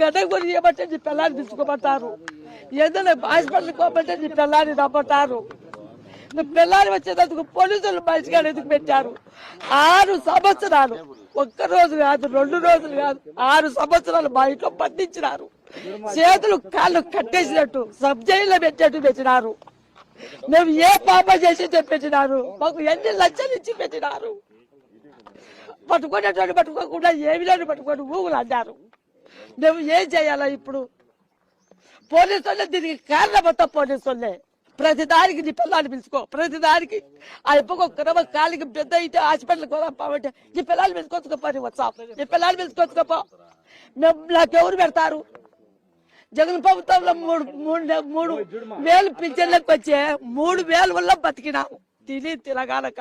గడ్డ కొని ఇవ్వబట్టే నీ పిల్లాన్ని తీసుకోమంటారు ఏదైనా హాస్పిటల్ పోమంటే నీ పిల్లాన్ని రమ్మంటారు. పిల్లాన్ని వచ్చేటందుకు పోలీసులు మంచిగా ఎందుకు పెట్టారు? ఆరు సంవత్సరాలు ఒక్క రోజు కాదు రెండు రోజులు కాదు ఆరు సంవత్సరాలు మా ఇంట్లో బంధించినారు చేతులు కాళ్ళు కట్టేసినట్టు సబ్ జైల్లో పెట్టినట్టు పెట్టినారు. మేము ఏ పాప చేసి పెట్టినారు. మాకు ఎన్ని లక్షలు ఇచ్చి పెట్టినారు? పట్టుకునేటోడు పట్టుకోకుండా ఏమి లేని పట్టుకొని ఊగులు అన్నారు మేము ఏం చేయాలా ఇప్పుడు? పోలీసు వాళ్ళే దీనికి కారణం మొత్తం పోలీసు వాళ్ళే. ప్రతిదానికి నీ పిల్లల్ని పిలుచుకో. ప్రతిదానికి ఆ ఇప్పకు క్రమ కాలికి పెద్ద అయితే హాస్పిటల్కి పోదామంటే నీ పిల్లల్ని నీ వచ్చా. నీ పిల్లల్ని పిలుచుకొచ్చుకోపో మేము నాకెవరు పెడతారు? జగన్ ప్రభుత్వంలో మూడు మూడు మూడు వేలు పింఛన్లకు వచ్చే మూడు వేల వల్ల బతికినాము తిని తిరగాలక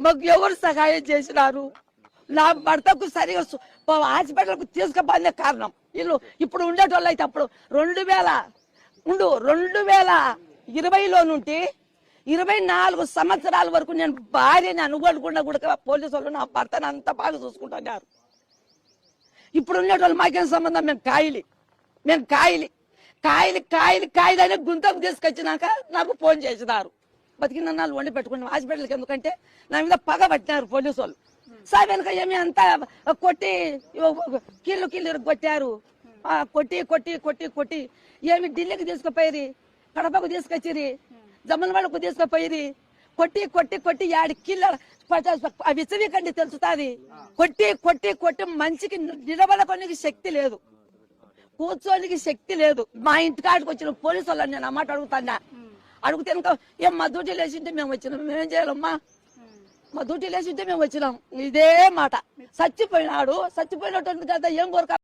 మాకు ఎవరు సహాయం చేసినారు? నా భర్తకు సరిగా హాస్పిటల్కు తీసుకుపోయిన కారణం. వీళ్ళు ఇప్పుడు ఉండేటోళ్ళు అయితే అప్పుడు రెండు వేల ఉండు రెండు వేల ఇరవైలో నుండి ఇరవై నాలుగు సంవత్సరాల వరకు నేను భార్యని అనుకోకుండా కూడా పోలీసు వాళ్ళు నా భర్తను అంత బాగా చూసుకుంటున్నారు. ఇప్పుడు ఉండేటోళ్ళు మాకేం సంబంధం? మేము కాయలి. మేము కాయలి. కాయలి కాయలి కాయలు అనే గుంతకు తీసుకొచ్చినాక నాకు ఫోన్ చేసినారు. బతికిన నాళ్ళు వండి పెట్టుకున్నాం హాస్పిటల్కి ఎందుకంటే నా మీద పగ పట్టినారు పోలీసు వాళ్ళు. సార్ వెనక ఏమి అంతా కొట్టి కీళ్ళు కీళ్ళు కొట్టారు. ఆ, కొట్టి కొట్టి కొట్టి కొట్టి ఏమి ఢిల్లీకి తీసుకుపోయి కడపకు తీసుకొచ్చిరి జమ్మలవాడకు తీసుకుపోయి కొట్టి కొట్టి కొట్టి యాడి కిల్ల అవి విచ్చవీకండి తెలుస్తుంది. కొట్టి కొట్టి కొట్టి మంచికి నిలబడకొనికి శక్తి లేదు. కూర్చోనికి శక్తి లేదు. మా ఇంటి కాడికి వచ్చిన పోలీసు వాళ్ళని నేను అన్నమాట అడుగుతానా అడిగితే ఇంకా ఏం మా డ్యూటీ లేచింటే మేము వచ్చినాం. మేమేం చేయాలమ్మా? మా డ్యూటీ లేచి ఉంటే మేము వచ్చినాం. ఇదే మాట. చచ్చిపోయినాడు. చచ్చిపోయినటువంటి కదా ఏం కోరిక?